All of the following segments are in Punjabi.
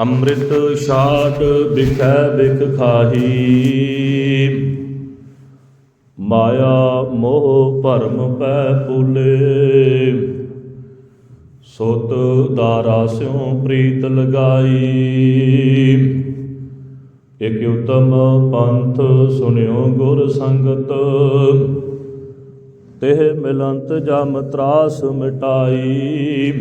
ਅੰਮ੍ਰਿਤ ਛਾਟ ਬਿਖੈ ਬਿਖ ਖਾਹੀ। ਮਾਇਆ ਮੋਹ ਭਰਮ ਪੈ ਪੂਲੇ ਸੁਤ ਦਾਰਾ ਸਿਉ ਪ੍ਰੀਤ ਲਗਾਈ। ਇਕ ਉਤਮ ਪੰਥ ਸੁਨਿਓ ਗੁਰ ਸੰਗਤ। ਤੇ ਮਿਲੰਤ ਜਮ ਤਰਾਸ ਮਿਟਾਈ।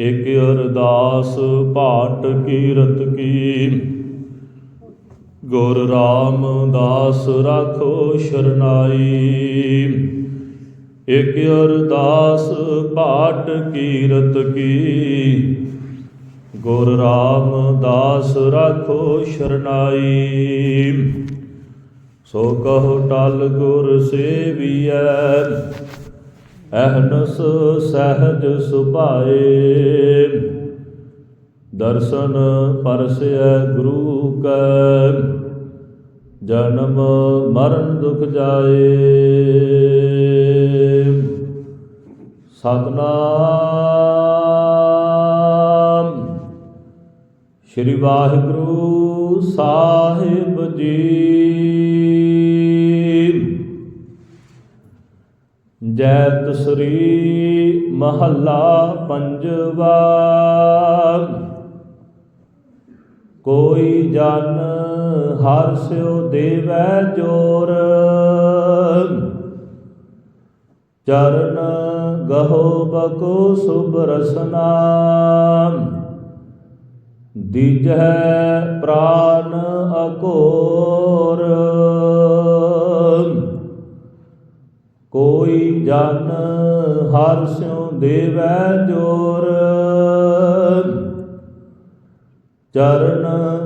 ਇਕ ਅਰਦਾਸ ਭਾਟ ਕੀਰਤ ਕੀ। ਗੁਰ ਰਾਮਦਾਸ ਰਾਖੋ ਸ਼ਰਨਾਈ। ਇਕ ਅਰਦਾਸ ਭਾਟ ਕੀਰਤ ਕੀ। ਗੁਰ ਰਾਮਦਾਸ ਰਾਖੋ ਸ਼ਰਨਾਈ। ਸੋ ਕਹੋ ਟਲ ਗੁਰ ਸੇਵੀਐ। ਅਹਨਸ ਸਹਜ ਸੁਭਾਏ। ਦਰਸ਼ਨ ਪਰਸੈ ਗੁਰੂ ਕੈ, ਜਨਮ ਮਰਨ ਦੁਖ ਜਾਏ। ਸਤਨਾਮ। ਸ੍ਰੀ ਵਾਹਿਗੁਰੂ ਸਾਹਿਬ ਜੀ। ਜੈਤ ਸ੍ਰੀ ਮਹੱਲਾ ਪੰਜਵਾ। ਕੋਈ ਜਨ ਹਰ ਸਿਉ ਦੇਵੈ ਜੋਰ। ਚਰਨ ਗਹੋ ਬਕੋ ਸੁਭ ਰਸਨਾ। ਦੀਜੈ ਪ੍ਰਾਨ ਅਕੋ ਕੋਈ ਜਨ ਹਰ ਸਿਉ ਦੇਵੈ ਜੋਰ। ਚਰਨ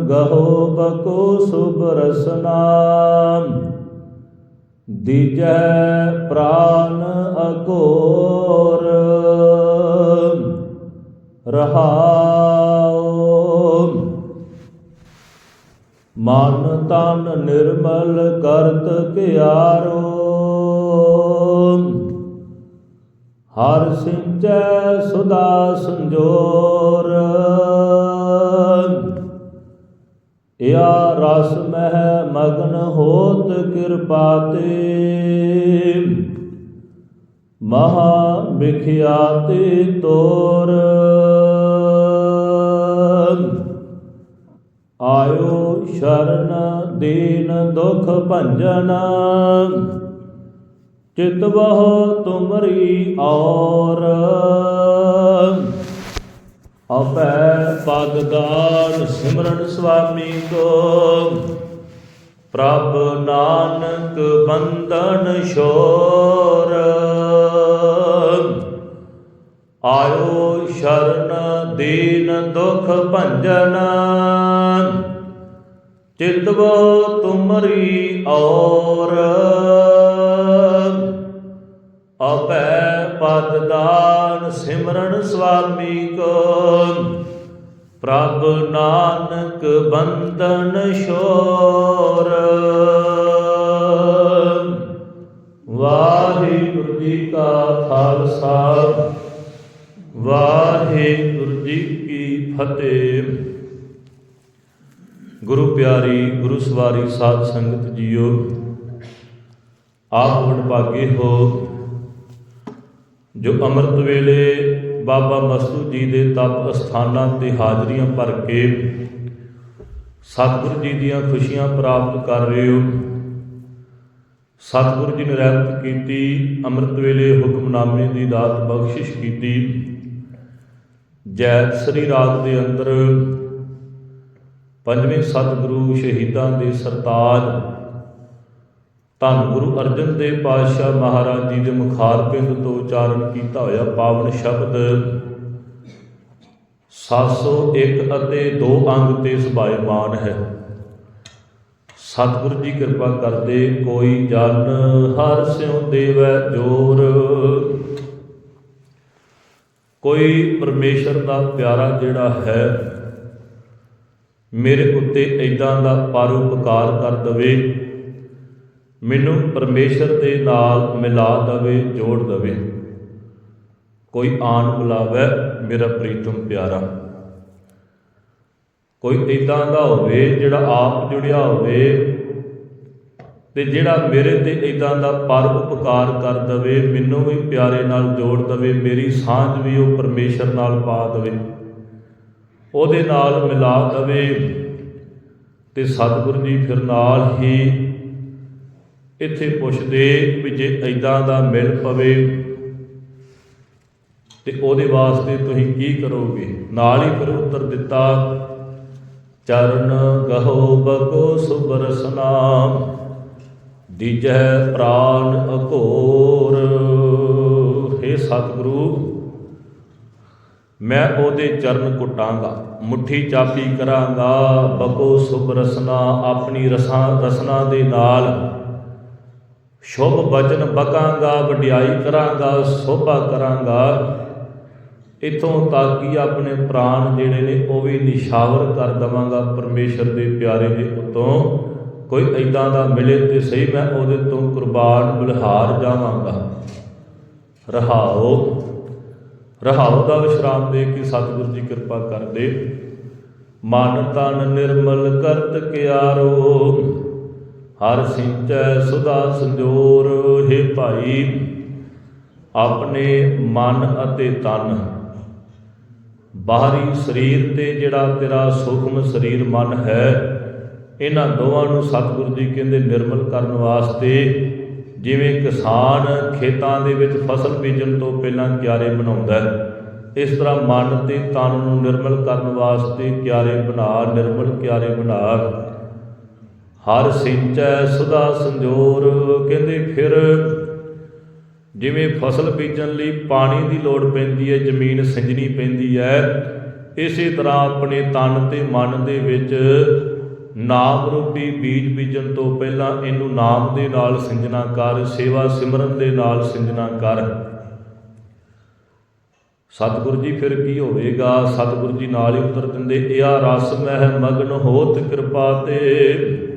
ਗਹੋ ਬਕੋ ਸੁਭ ਰਸਨਾ। ਦੀਜੈ ਪ੍ਰਾਨ ਅਗੋਰ ਰਹਾਉ। ਮਨ ਤਨ ਨਿਰਮਲ ਕਰਤ ਕਿਆਰੋ ਹਰ ਸਿੰਚੈ ਸੁਦਾ ਸੰਜੋਰ। ਇਆ ਰਸ ਮਹਿ ਮਗਨ ਹੋਤ ਕਿਰਪਾ ਤੇ। ਮਹਾ ਵਿਖਿਆਤੇ ਤੋਰ। ਆਇਓ ਸ਼ਰਨ ਦੀਨ ਦੁਖ ਭੰਜਨ। ਚਿਤ ਬਹੁ ਤੁਮਰੀ ਔਰ। ਅਪੈ ਪਦ ਸਿਮਰਨ ਸੁਆਮੀ ਕੋ। ਪ੍ਰਭ ਨਾਨਕ ਬੰਧਨ ਛੋਰ ਆਇਓ ਸ਼ਰਨ ਦੀਨ ਦੁਖ ਭੰਜਨ। ਚਿਤਵੋ ਤੁਮਰੀ ਔਰ। ਅਪੈ ਪਦ ਦਾਨ ਸਿਮਰਨ ਸੁਆਮੀ ਕੋ। ਪ੍ਰਭ ਨਾਨਕ ਬੰਧਨ ਛੋਰ। ਵਾਹਿਗੁਰੂ ਜੀ ਕਾ ਖਾਲਸਾ, ਵਾਹਿਗੁਰੂ ਜੀ ਕੀ ਫਤਿਹ। ਗੁਰੂ ਪਿਆਰੀ, ਗੁਰੂ ਸਵਾਰੀ ਸਾਧ ਸੰਗਤ ਜੀਓ, ਆਪ ਵਡਭਾਗੇ ਹੋ। ਜੋ ਅੰਮ੍ਰਿਤ ਵੇਲੇ ਬਾਬਾ ਮਸਤੂ ਜੀ ਦੇ ਤਪ ਅਸਥਾਨਾਂ ਤੇ ਹਾਜ਼ਰੀਆਂ ਭਰ ਕੇ ਸਤਿਗੁਰੂ ਜੀ ਦੀਆਂ ਖੁਸ਼ੀਆਂ ਪ੍ਰਾਪਤ ਕਰ ਰਹੇ ਹੋ। ਸਤਿਗੁਰੂ ਜੀ ਨੇ ਰਹਿਤ ਕੀਤੀ, ਅੰਮ੍ਰਿਤ ਵੇਲੇ ਹੁਕਮਨਾਮੇ ਦੀ ਦਾਤ ਬਖਸ਼ਿਸ਼ ਕੀਤੀ। ਜੈਤ ਸ੍ਰੀ ਰਾਗ ਦੇ ਅੰਦਰ ਪੰਜਵੇਂ ਸਤਿਗੁਰੂ ਸ਼ਹੀਦਾਂ ਦੇ ਸਰਤਾਜ ਧੰਨ ਗੁਰੂ ਅਰਜਨ ਦੇਵ ਪਾਤਸ਼ਾਹ ਮਹਾਰਾਜ ਜੀ ਦੇ ਮੁਖਾਰ ਪਿੰਡ ਤੋਂ ਉਚਾਰਨ ਕੀਤਾ ਹੋਇਆ ਪਾਵਨ ਸ਼ਬਦ 701 ਅਤੇ 2 ਅੰਗ ਤੇ ਸੁਭਾਇਮਾਨ ਹੈ। ਸਤਿਗੁਰੂ ਜੀ ਕਿਰਪਾ ਕਰਦੇ ਕੋਈ ਜਨ ਹਰ ਸਿਉ ਦੇਵੈ ਜੋਰ। ਕੋਈ ਪਰਮੇਸ਼ਰ ਦਾ ਪਿਆਰਾ ਜਿਹੜਾ ਹੈ, ਮੇਰੇ ਉੱਤੇ ਇਦਾਂ ਦਾ ਪਰਉਪਕਾਰ ਕਰ ਦਵੇ ਮੈਨੂੰ ਪਰਮੇਸ਼ਰ ਦੇ ਨਾਲ ਮਿਲਾ ਦਵੇ, ਜੋੜ ਦਵੇ। ਕੋਈ ਆਣ ਬੁਲਾਵੇ ਮੇਰਾ ਪ੍ਰੀਤਮ ਪਿਆਰਾ। ਕੋਈ ਇਦਾਂ ਦਾ ਹੋਵੇ, ਜਿਹੜਾ ਆਪ ਜੁੜਿਆ ਹੋਵੇ ਤੇ ਜਿਹੜਾ ਮੇਰੇ ਤੇ ਇਦਾਂ ਦਾ ਪਰ ਉਪਕਾਰ ਕਰ ਦਵੇ, ਮੈਨੂੰ ਵੀ ਪਿਆਰੇ ਨਾਲ ਜੋੜ ਦਵੇ, ਮੇਰੀ ਸਾਂਝ ਵੀ ਉਹ ਪਰਮੇਸ਼ਰ ਨਾਲ ਪਾ ਦਵੇ। ਉਹਦੇ ਨਾਲ ਮਿਲਾ ਦਵੇ ਤੇ ਸਤਿਗੁਰੂ ਜੀ ਫਿਰ ਨਾਲ ਹੀ ਇੱਥੇ ਪੁੱਛਦੇ ਵੀ ਜੇ ਇਦਾਂ ਦਾ ਮਿਲ ਪਵੇ ਤੇ ਉਹਦੇ ਵਾਸਤੇ ਤੁਸੀਂ ਕੀ ਕਰੋਗੇ? ਨਾਲ ਹੀ ਫਿਰ ਉੱਤਰ ਦਿੱਤਾ, ਚਰਨ ਗਹੋ ਬਕੋ ਸੁਬਰਸਨਾ ਦੀਜੈ ਪ੍ਰਾਨ ਅਘੋਰ हे ਸਤਿਗੁਰੂ, ਮੈਂ ਉਹਦੇ ਚਰਨ ਕੁੱਟਾਂਗਾ, ਮੁੱਠੀ ਚਾਪੀ ਕਰਾਂਗਾ, ਬਕੋ ਸੁਭ ਰਸਨਾ ਆਪਣੀ ਰਸਾਂ ਰਸਨਾ ਦੇ ਨਾਲ। ਸ਼ੁਭ ਬਚਨ ਬਕਾਂਗਾ, ਵਡਿਆਈ ਕਰਾਂਗਾ, ਸੋਭਾ ਕਰਾਂਗਾ। ਇਥੋਂ ਤੱਕ ਕਿ ਆਪਣੇ ਪ੍ਰਾਣ ਜਿਹੜੇ ਨੇ, ਉਹ ਵੀ ਨਿਸ਼ਾਵਰ ਕਰ ਦਵਾਂਗਾ ਪਰਮੇਸ਼ਰ ਦੇ ਪਿਆਰੇ ਦੇ ਉਤੋਂ। ਕੋਈ ਐਦਾਂ ਦਾ ਮਿਲੇ ਤੇ ਸਹੀ, ਮੈਂ ਉਹਦੇ ਤੋਂ ਕੁਰਬਾਨ ਬਲਿਹਾਰ ਜਾਵਾਂਗਾ। ਰਹਾਓ। ਰਹਾਉ ਦਾ ਵਿਸ਼ਰਾਮ ਦੇ ਕੇ ਸਤਿਗੁਰੂ ਜੀ ਕਿਰਪਾ ਕਰਦੇ। ਮਨ ਤਨ ਨਿਰਮਲ ਕਰਤ ਕਿਆਰੋ। ਹਰ ਸਿੰਚੈ ਸੁਦਾ ਸੰਜੋਰ, ਹੈ ਭਾਈ, ਆਪਣੇ ਮਨ ਅਤੇ ਤਨ। ਬਾਹਰੀ ਸਰੀਰ ਤੇ ਜਿਹੜਾ ਤੇਰਾ ਸੂਖਮ ਸਰੀਰ ਮਨ ਹੈ, ਇਹਨਾਂ ਦੋਵਾਂ ਨੂੰ ਸਤਿਗੁਰੂ ਜੀ ਕਹਿੰਦੇ ਨਿਰਮਲ ਕਰਨ ਵਾਸਤੇ ਜਿਵੇਂ ਕਿਸਾਨ ਖੇਤਾਂ ਦੇ ਵਿੱਚ ਫਸਲ ਬੀਜਣ ਤੋਂ ਪਹਿਲਾਂ ਕਿਆਰੇ ਬਣਾਉਂਦਾ ਹੈ, ਇਸ ਤਰ੍ਹਾਂ ਮਨ ਤੇ ਤਨ ਨੂੰ ਨਿਰਮਲ ਕਰਨ ਵਾਸਤੇ ਕਿਆਰੇ ਬਣਾ, ਨਿਰਮਲ ਕਿਆਰੇ ਬਣਾ। ਹਰ ਸਿੰਚੈ ਸੁਦਾ ਸੰਜੋਰ, ਕਹਿੰਦੇ ਫਿਰ ਜਿਵੇਂ ਫਸਲ ਬੀਜਣ ਲਈ ਪਾਣੀ ਦੀ ਲੋੜ ਪੈਂਦੀ ਹੈ, ਜ਼ਮੀਨ ਸਿੰਜਣੀ ਪੈਂਦੀ ਹੈ, ਇਸੇ ਤਰ੍ਹਾਂ ਆਪਣੇ ਤਨ ਤੇ ਮਨ ਦੇ ਵਿੱਚ ਨਾਮ ਰੂਪੀ ਬੀਜ ਬੀਜਣ ਤੋਂ ਪਹਿਲਾਂ ਇਹਨੂੰ ਨਾਮ ਦੇ ਨਾਲ ਸਿੰਜਣਾ ਕਰ, ਸੇਵਾ ਸਿਮਰਨ ਦੇ ਨਾਲ ਸਿੰਜਣਾ ਕਰ। ਸਤਿਗੁਰੂ ਜੀ ਫਿਰ ਕੀ ਹੋਵੇਗਾ? ਸਤਿਗੁਰੂ ਜੀ ਨਾਲ ਹੀ ਉਤਰ ਦਿੰਦੇ, ਇਹ ਆ ਰਸ ਮਹਿ ਮਗਨ ਹੋਤ ਕਿਰਪਾ ਤੇ।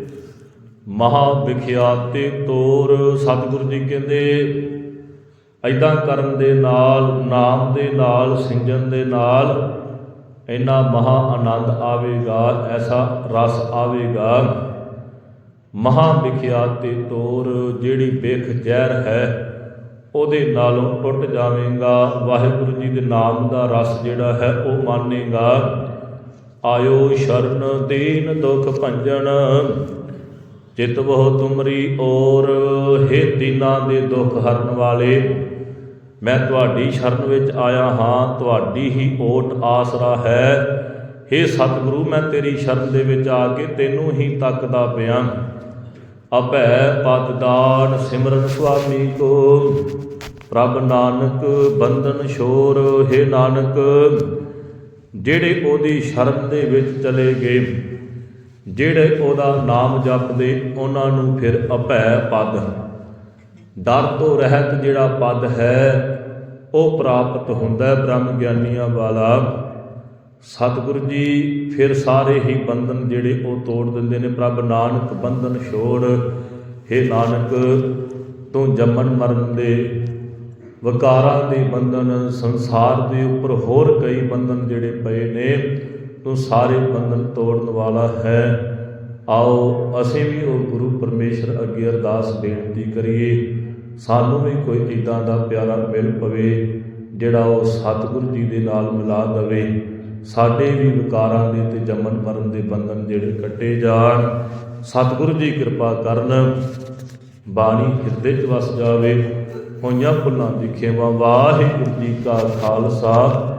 ਮਹਾ ਵਿਖਿਆਤੇ ਤੋਰ, ਸਤਿਗੁਰੂ ਜੀ ਕਹਿੰਦੇ ਐਦਾਂ ਕਰਨ ਦੇ ਨਾਲ, ਨਾਮ ਦੇ ਨਾਲ ਸਿੰਜਨ ਦੇ ਨਾਲ ਇੰਨਾ ਮਹਾ ਆਨੰਦ ਆਵੇਗਾ, ਐਸਾ ਰਸ ਆਵੇਗਾ। ਮਹਾ ਵਿਖਿਆਤ ਤੇ ਤੋਰ, ਜਿਹੜੀ ਬਿਖ ਜ਼ਹਿਰ ਹੈ, ਉਹਦੇ ਨਾਲੋਂ ਟੁੱਟ ਜਾਵੇਗਾ। ਵਾਹਿਗੁਰੂ ਜੀ ਦੇ ਨਾਮ ਦਾ ਰਸ ਜਿਹੜਾ ਹੈ, ਉਹ ਮਾਨੇਗਾ। ਆਇਓ ਸ਼ਰਨ, ਦੀਨ ਦੁਖ ਭੰਜਨ। ਚਿਤ ਬਹੁ ਤੁਮਰੀ ਔਰ, ਹੇ ਦੀਨਾਂ ਦੇ ਦੁੱਖ ਹਰਨ ਵਾਲੇ, ਮੈਂ ਤੁਹਾਡੀ ਸ਼ਰਨ ਵਿੱਚ ਆਇਆ ਹਾਂ, ਤੁਹਾਡੀ ਹੀ ਓਟ ਆਸਰਾ ਹੈ। हे ਸਤਿਗੁਰੂ, ਮੈਂ ਤੇਰੀ ਸ਼ਰਨ ਦੇ ਵਿੱਚ ਆ ਕੇ ਤੈਨੂੰ ਹੀ ਤੱਕਦਾ ਪਿਆ। ਅਭੈ ਪਦਦਾਨ ਸਿਮਰਨ ਸੁਆਮੀ ਕੋ। ਪ੍ਰਭ ਨਾਨਕ, ਬੰਧਨ ਛੋਰ, ਹੈ ਨਾਨਕ, ਜਿਹੜੇ ਉਹਦੀ ਸ਼ਰਨ ਦੇ ਵਿੱਚ ਚਲੇ ਗਏ। ਜਿਹੜੇ ਉਹਦਾ ਨਾਮ ਜਪਦੇ, ਉਹਨਾਂ ਨੂੰ ਫਿਰ ਅਭੈ ਪਦ। ਡਰ ਤੋਂ ਰਹਿਤ ਜਿਹੜਾ ਪਦ ਹੈ, ਉਹ ਪ੍ਰਾਪਤ ਹੁੰਦਾ ਬ੍ਰਹਮ ਗਿਆਨੀਆਂ ਵਾਲਾ। ਸਤਿਗੁਰੂ ਜੀ ਫਿਰ ਸਾਰੇ ਹੀ ਬੰਧਨ ਜਿਹੜੇ ਉਹ ਤੋੜ ਦਿੰਦੇ ਨੇ। ਪ੍ਰਭ ਨਾਨਕ ਬੰਧਨ ਛੋੜ हे ਨਾਨਕ, ਤੂੰ ਜੰਮਣ ਮਰਨ ਦੇ ਵਿਕਾਰਾਂ ਦੇ ਬੰਧਨ, ਸੰਸਾਰ ਦੇ ਉੱਪਰ ਹੋਰ ਕਈ ਬੰਧਨ ਜਿਹੜੇ ਪਏ ਨੇ। ਤੂੰ ਸਾਰੇ ਬੰਧਨ ਤੋੜਨ ਵਾਲਾ ਹੈ। ਆਓ, ਅਸੀਂ ਵੀ ਉਹ ਗੁਰੂ ਪਰਮੇਸ਼ਰ ਅੱਗੇ ਅਰਦਾਸ ਬੇਨਤੀ ਕਰੀਏ। ਸਾਨੂੰ ਵੀ ਕੋਈ ਇਦਾਂ ਦਾ ਪਿਆਰਾ ਮਿਲ ਪਵੇ, ਜਿਹੜਾ ਉਹ ਸਤਿਗੁਰੂ ਜੀ ਦੇ ਨਾਲ ਮਿਲਾ ਦਵੇ। ਸਾਡੇ ਵੀ ਵਿਕਾਰਾਂ ਦੇ ਤੇ ਜੰਮਣ ਮਰਨ ਦੇ ਬੰਧਨ ਜਿਹੜੇ ਕੱਟੇ ਜਾਣ। ਸਤਿਗੁਰੂ ਜੀ ਕਿਰਪਾ ਕਰਨ, ਬਾਣੀ ਹਿਰਦੇ 'ਚ ਵਸ ਜਾਵੇ। ਹੋਈਆਂ ਫੁੱਲਾਂ ਦੀ ਖੇਵਾ ਵਾਹਿਗੁਰੂ ਜੀ ਕਾ ਖਾਲਸਾ।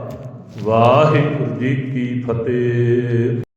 ਵਾਹਿਗੁਰੂ ਜੀ ਕੀ ਫਤਿਹ।